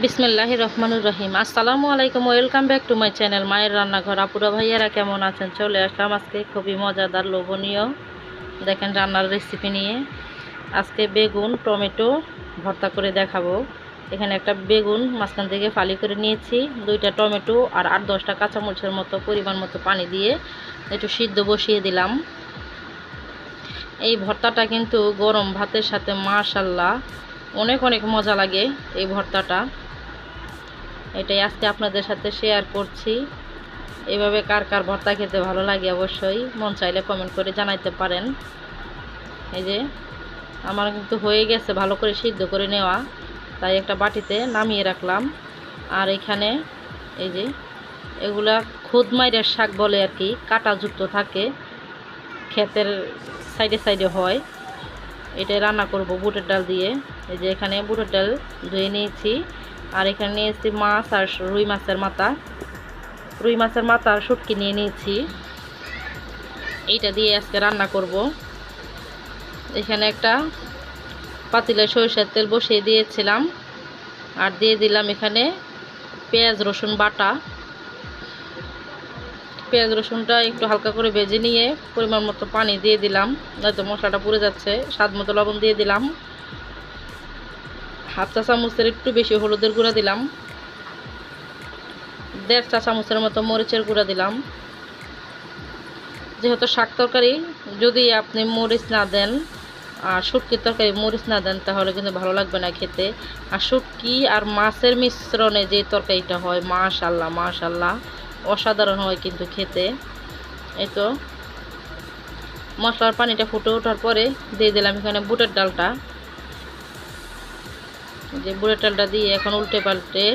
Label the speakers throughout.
Speaker 1: বিসমিল্লাহ রহমানুর রহিম। আসসালামু আলাইকুম, welcome back to my channel মায়ের রান্নাঘর। আপুরা ভাইয়ারা কেমন আছেন? চলে আসলাম আজকে খুবই মজাদার, লোভনীয়, দেখেন রান্নার রেসিপি নিয়ে। আজকে বেগুন, টমেটো ভর্তা করে দেখাবো। এখানে একটা বেগুন মাঝখান থেকে ফালি করে নিয়েছি, দুইটা টমেটো আর আট দশটা কাঁচামরিচের মতো পরিমাণ মতো পানি দিয়ে একটু সিদ্ধ বসিয়ে দিলাম। এই ভর্তাটা কিন্তু গরম ভাতের সাথে মাশাল্লাহ, অনেক অনেক মজা লাগে এই ভর্তাটা। এটাই আজকে আপনাদের সাথে শেয়ার করছি। এভাবে কার কার ভর্তা খেতে ভালো লাগে অবশ্যই মন চাইলে কমেন্ট করে জানাইতে পারেন। এই যে, আমার কিন্তু হয়ে গেছে ভালো করে সিদ্ধ করে নেওয়া। তাই একটা বাটিতে নামিয়ে রাখলাম। আর এখানে এই যে, এগুলা খুদমাইরের শাক বলে আর কি, কাটাযুক্ত থাকে। ক্ষেতের সাইডে সাইডে হয়। এটা রান্না করব বুটের ডাল দিয়ে। এই যে এখানে বুটের ডাল ধুয়ে নিয়েছি। আর এখানে নিয়েছি মাছ আর রুই মাছের মাথা। রুই মাছের মাথা আর শুটকি নিয়ে নিয়েছি। এইটা দিয়ে আজকে রান্না করব। এখানে একটা পাতিলে সরিষার তেল বসিয়ে দিয়েছিলাম। আর দিয়ে দিলাম এখানে পেঁয়াজ, রসুন বাটা। পেঁয়াজ, রসুনটা একটু হালকা করে ভেজে নিয়ে পরিমাণ মতো পানি দিয়ে দিলাম। নয়তো মশলাটা পুড়ে যাচ্ছে, স্বাদ মতো লবণ দিয়ে দিলাম। হাফ চা চামচের একটু বেশি হলুদের গুঁড়া দিলাম। দেড় চা চামচের মতো মরিচের গুঁড়া দিলাম। যেহেতু শাক তরকারি, যদি আপনি মরিচ না দেন আর শুটকির তরকারি মরিচ না দেন, তাহলে কিন্তু ভালো লাগবে না খেতে। আর শুটকি আর মাছের মিশ্রণে যে তরকারিটা হয়, মাশাল্লাহ মাশাল্লাহ, অসাধারণ হয় কিন্তু খেতে। এই তো, মশলার পানিটা ফুটে ওঠার পরে দিয়ে দিলাম এখানে বুটের ডালটা। যে বুটের ডালটা দিয়ে এখন উল্টে পাল্টে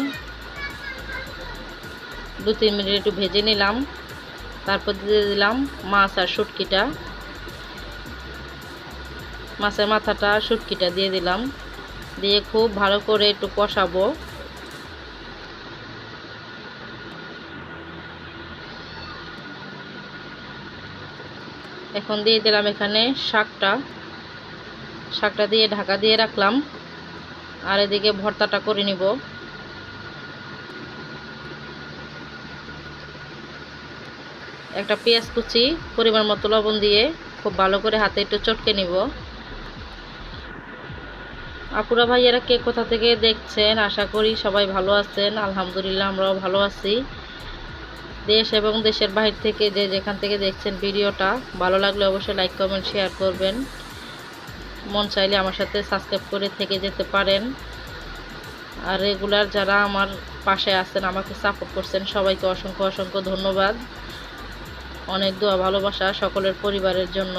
Speaker 1: দু তিন মিনিট একটু ভেজে নিলাম। তারপর দিয়ে দিলাম মাছ আর শুটকিটা। মাছের মাথাটা শুটকিটা দিয়ে দিলাম। দিয়ে খুব ভালো করে একটু কষাবো। এখন দিয়ে দিলাম এখানে শাকটা। শাকটা দিয়ে ঢাকা দিয়ে রাখলাম। আর এদিকে ভর্তাটা করে নিব। একটা পেঁয়াজ কুচি, পরিমাণ মতো লবণ দিয়ে খুব ভালো করে হাতে একটু চটকে নিব। আপুরা ভাইয়েরা কে কোথা থেকে দেখছেন? আশা করি সবাই ভালো আছেন। আলহামদুলিল্লাহ আমরাও ভালো আছি। দেশ এবং দেশের বাহির থেকে যে যেখান থেকে দেখছেন ভিডিওটা, ভালো লাগলে অবশ্যই লাইক কমেন্ট শেয়ার করবেন। মন চাইলে আমার সাথে সাবস্ক্রাইব করে থেকে যেতে পারেন। আর রেগুলার যারা আমার পাশে আছেন, আমাকে সাপোর্ট করছেন, সবাইকে অসংখ্য অসংখ্য ধন্যবাদ। অনেক দোয়া, ভালোবাসা সকলের পরিবারের জন্য।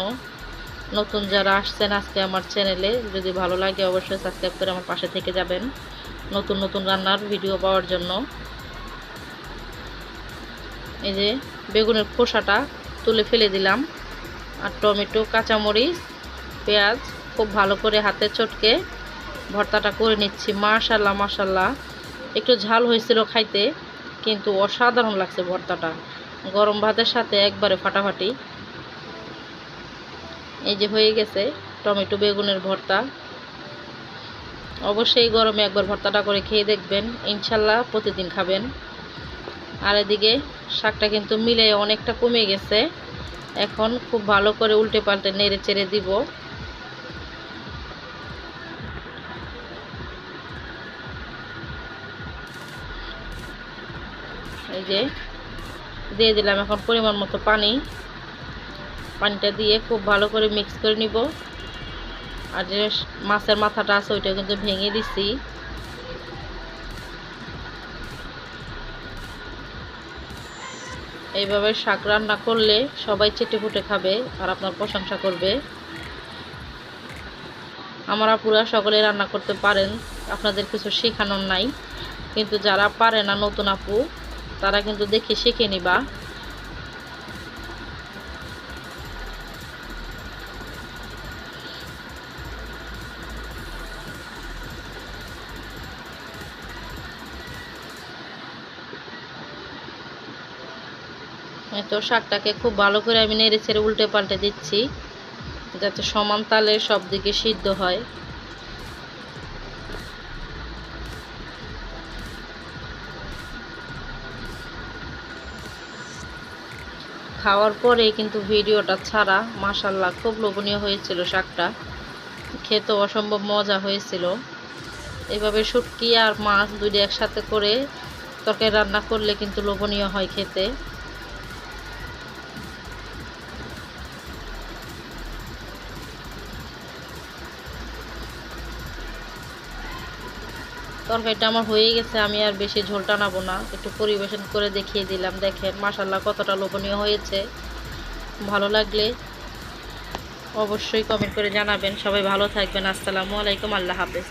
Speaker 1: নতুন যারা আসছেন আজকে আমার চ্যানেলে যদি ভালো লাগে অবশ্যই সাবস্ক্রাইব করে আমার পাশে থেকে যাবেন। নতুন নতুন রান্নার ভিডিও পাওয়ার জন্য। এই যে বেগুনের খোসাটা তুলে ফেলে দিলাম। আর টমেটো, কাঁচামরিচ, পেঁয়াজ খুব ভালো করে হাতে চটকে ভর্তাটা করে নিচ্ছি। মাশাল্লাহ মাশাল্লাহ একটু ঝাল হয়েছিল খাইতে, কিন্তু অসাধারণ লাগছে ভর্তাটা। গরম ভাতের সাথে একবারে ফাটাফাটি। এই যে হয়ে গেছে টমেটো বেগুনের ভর্তা। অবশ্যই গরমে একবার ভর্তাটা করে খেয়ে দেখবেন। ইনশাল্লাহ প্রতিদিন খাবেন। আর এদিকে শাকটা কিন্তু মিলে অনেকটা কমে গেছে। এখন খুব ভালো করে উল্টে পাল্টে নেড়ে চেড়ে দিব। এই যে দিয়ে দিলাম এখন পরিমাণ মতো পানি। পানিটা দিয়ে খুব ভালো করে মিক্স করে নিব। আর যে মাছের মাথাটা আছে ওইটা কিন্তু ভেঙে দিছি। এইভাবে শাক রান্না করলে সবাই চেটে ফুটে খাবে আর আপনার প্রশংসা করবে। আমার আপুরা সকলে রান্না করতে পারেন, আপনাদের কিছু শেখানোর নাই। কিন্তু যারা পারে না নতুন আপু তারা কিন্তু দেখে শিখে নিবা। তো শাকটাকে খুব ভালো করে আমি নেড়ে ছেড়ে উল্টে পাল্টে দিচ্ছি, যাতে সমান তালে সব দিকে সিদ্ধ হয়। খাওয়ার পরে কিন্তু ভিডিওটা ছাড়া মাসাল্লাহ খুব লোভনীয় হয়েছিল শাকটা। খেতে অসম্ভব মজা হয়েছিল। এভাবে শুটকি আর মাছ দুইটা একসাথে করে তরকারি রান্না করলে কিন্তু লোভনীয় হয় খেতে। তরকারিটা আমার হয়ে গেছে, আমি আর বেশি ঝোল টানাবো না। একটু পরিবেশন করে দেখিয়ে দিলাম, দেখেন মাসাল্লাহ কতটা লোভনীয় হয়েছে। ভালো লাগলে অবশ্যই কমেন্ট করে জানাবেন। সবাই ভালো থাকবেন, আসসালামু আলাইকুম, আল্লাহ হাফেজ।